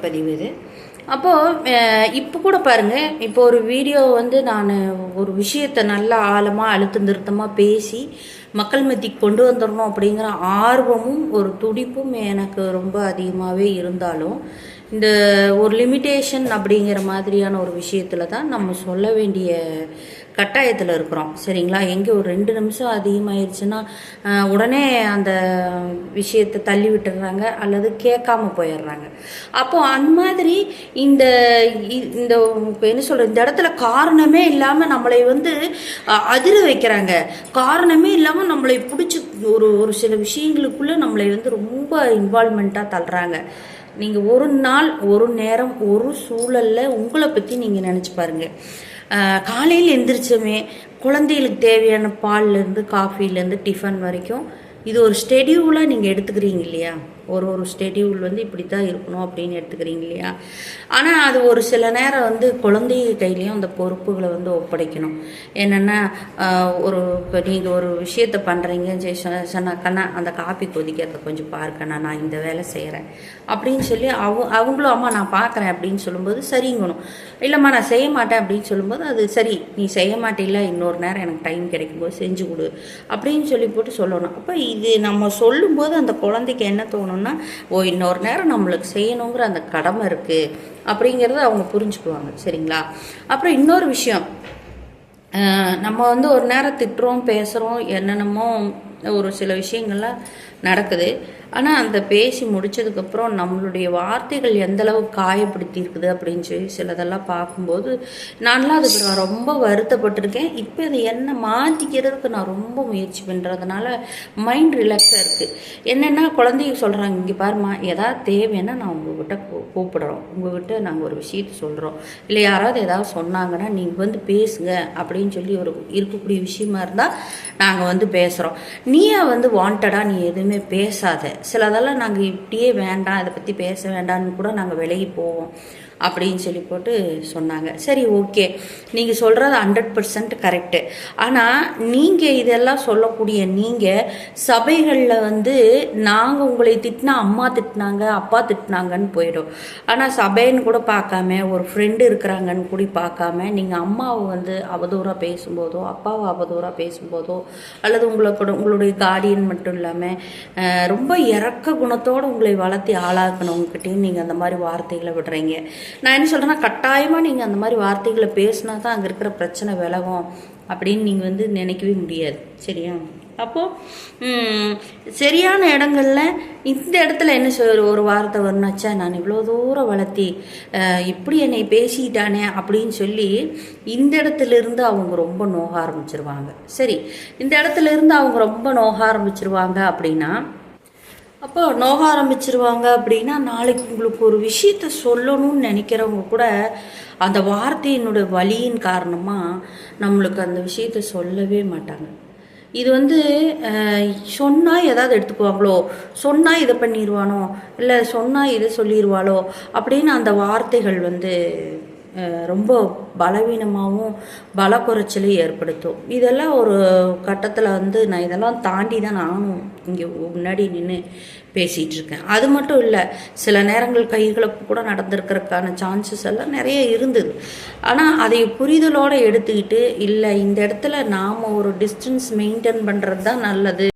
பதிவு இது. அப்போது இப்போ கூட பாருங்கள் இப்போ ஒரு வீடியோ வந்து நான் ஒரு விஷயத்தை நல்லா ஆழமாக அழுத்த நிறுத்தமாக பேசி மக்கள் மத்திக்கு கொண்டு வந்துடணும் அப்படிங்கிற ஆர்வமும் ஒரு துடிப்பும் எனக்கு ரொம்ப அதிகமாகவே இருந்தாலும் இந்த ஒரு லிமிட்டேஷன் அப்படிங்கிற மாதிரியான ஒரு விஷயத்தில் தான் நம்ம சொல்ல வேண்டிய கட்டாயத்தில் இருக்கிறோம். சரிங்களா? எங்கே ஒரு ரெண்டு நிமிஷம் அதிகமாயிருச்சுன்னா உடனே அந்த விஷயத்தை தள்ளி விட்டுடுறாங்க அல்லது கேட்காம போயிடுறாங்க. அப்போ அந்த மாதிரி இந்த இந்த என்ன சொல்ற இந்த இடத்துல காரணமே இல்லாமல் நம்மளை வந்து அதிர வைக்கிறாங்க. காரணமே இல்லாமல் நம்மளை பிடிச்சி ஒரு ஒரு சில விஷயங்களுக்குள்ளே நம்மளை வந்து ரொம்ப இன்வால்மெண்ட்டாக தள்ளுறாங்க. நீங்கள் ஒரு நாள் ஒரு நேரம் ஒரு சூழலில் உங்களை பற்றி நீங்கள் நினச்சி பாருங்கள் காலையில் எந்திரிச்சோமே குழந்தைகளுக்கு தேவையான பால்லேருந்து காஃபிலேருந்து டிஃபன் வரைக்கும். இது ஒரு ஸ்டெடியூலாக நீங்கள் எடுத்துக்கிறீங்க இல்லையா? ஒரு ஒரு ஸ்டெடியூல் வந்து இப்படி தான் இருக்கணும் அப்படின்னு எடுத்துக்கிறீங்க இல்லையா? ஆனால் அது ஒரு சில நேரம் வந்து குழந்தைய கையிலையும் அந்த பொறுப்புகளை வந்து ஒப்படைக்கணும். என்னென்னா ஒரு இப்போ நீங்கள் ஒரு விஷயத்த பண்ணுறீங்க சரி சொன்னா கண்ணா அந்த காப்பி கொதிக்கிறத கொஞ்சம் பார்க்கண்ணா நான் இந்த வேலை செய்கிறேன் அப்படின்னு சொல்லி அவ அவங்களும் அம்மா நான் பார்க்குறேன் அப்படின்னு சொல்லும்போது சரிங்கணும். இல்லைம்மா நான் செய்ய மாட்டேன் அப்படின்னு சொல்லும்போது அது சரி நீ செய்ய மாட்டேல இன்னொரு நேரம் எனக்கு டைம் கிடைக்கும்போது செஞ்சு கொடு அப்படின்னு சொல்லி போட்டு சொல்லணும். அப்போ இது நம்ம சொல்லும்போது அந்த குழந்தைக்கு என்ன பண்ணோம்னா ஓ இன்னொரு நேரம் நம்மளுக்கு செய்யணுங்கிற அந்த கடமை இருக்குது அப்படிங்கிறத அவங்க புரிஞ்சுக்குவாங்க. சரிங்களா? அப்புறம் இன்னொரு விஷயம் நம்ம வந்து ஒரு நேரம் திட்டுறோம் பேசுகிறோம் என்னென்னமோ ஒரு சில விஷயங்கள்லாம் நடக்குது. ஆனால் அந்த பேசி முடித்ததுக்கப்புறம் நம்மளுடைய வார்த்தைகள் எந்தளவு காயப்படுத்தியிருக்குது காயப்படுத்தி இருக்குது அப்படின்னு சொல்லி சிலதெல்லாம் பார்க்கும்போது நான்லாம் அதுக்கு நான் ரொம்ப வருத்தப்பட்டிருக்கேன். இப்போ இது என்ன மாற்றிக்கிறதுக்கு நான் ரொம்ப முயற்சி பண்ணுறதுனால மைண்ட் ரிலாக்ஸாக இருக்குது என்னென்னா குழந்தைங்க சொல்கிறாங்க இங்கே பாருமா எதாவது தேவைன்னா நான் உங்ககிட்ட கூப்பிடுறோம். உங்ககிட்ட நாங்கள் ஒரு விஷயத்த சொல்கிறோம் இல்லை யாராவது ஏதாவது சொன்னாங்கன்னா நீங்கள் வந்து பேசுங்க அப்படின்னு சொல்லி ஒரு இருக்கக்கூடிய விஷயமா இருந்தால் நாங்கள் வந்து பேசுகிறோம் நீயே வந்து வாண்டடாக நீ எதுவுமே பேசாத. சிலதெல்லாம் நாங்கள் இப்படியே வேண்டாம் இதை பற்றி பேச வேண்டாம்னு கூட நாங்கள் விலகி போவோம். அப்படின்னு சொல்லி போட்டு சொன்னாங்க. சரி ஓகே. நீங்கள் சொல்கிறது ஹண்ட்ரட் பர்சன்ட் கரெக்டு ஆனால் நீங்கள் இதெல்லாம் சொல்லக்கூடிய நீங்கள் சபைகளில் வந்து நாங்கள் உங்களை திட்டினா அம்மா திட்டினாங்க அப்பா திட்டினாங்கன்னு போயிடும். ஆனால் சபைன்னு கூட பார்க்காம ஒரு ஃப்ரெண்டு இருக்கிறாங்கன்னு கூட பார்க்காம நீங்கள் அம்மாவை வந்து அவதூறாக பேசும்போதோ அப்பாவை அவதூறாக பேசும்போதோ அல்லது உங்களை கூட உங்களுடைய கார்டியன் மட்டும் இல்லாமல் ரொம்ப இறக்க குணத்தோடு உங்களை வளர்த்தி ஆளாக்கணவங்ககிட்டையும் நீங்கள் அந்த மாதிரி வார்த்தைகளை விடுறீங்க. நான் என்ன சொல்கிறேன்னா கட்டாயமாக நீங்கள் அந்த மாதிரி வார்த்தைகளை பேசினா தான் அங்கே இருக்கிற பிரச்சனை விலகும் அப்படின்னு நீங்கள் வந்து நினைக்கவே முடியாது. சரியா? அப்போது சரியான இடங்கள்ல இந்த இடத்துல என்ன சொல் ஒரு வார்த்தை வரணுச்சா நான் இவ்வளோ தூரம் வளர்த்தி இப்படி என்னை பேசிட்டானே அப்படின்னு சொல்லி இந்த இடத்துல இருந்து அவங்க ரொம்ப நோக ஆரம்பிச்சிருவாங்க. சரி இந்த இடத்துல இருந்து அவங்க ரொம்ப நோக ஆரம்பிச்சிருவாங்க அப்படின்னா அப்போ நோக ஆரம்பிச்சிருவாங்க அப்படின்னா நாளைக்கு உங்களுக்கு ஒரு விஷயத்த சொல்லணும்னு நினைக்கிறவங்க கூட அந்த வார்த்தையினுடைய வழியின் காரணமாக நம்மளுக்கு அந்த விஷயத்த சொல்லவே மாட்டாங்க. இது வந்து சொன்னால் ஏதாவது எடுத்துக்குவாங்களோ சொன்னால் இதை பண்ணிடுவானோ இல்லை சொன்னால் இதை சொல்லிடுவாளோ அப்படின்னு அந்த வார்த்தைகள் வந்து ரொம்ப பலவீனமாகவும் பல குறைச்சலையும் ஏற்படுத்தும். இதெல்லாம் ஒரு கட்டத்தில் வந்து நான் இதெல்லாம் தாண்டி தான் நானும் இங்கே முன்னாடி நின்று பேசிகிட்டு இருக்கேன். அது மட்டும் இல்லை சில நேரங்கள் கைகளப்பு கூட நடந்திருக்கிறதுக்கான சான்சஸ் எல்லாம் நிறைய இருந்தது. ஆனால் அதை புரிதலோடு எடுத்துக்கிட்டு இல்லை இந்த இடத்துல நாம் ஒரு டிஸ்டன்ஸ் மெயின்டைன் பண்ணுறது தான் நல்லது.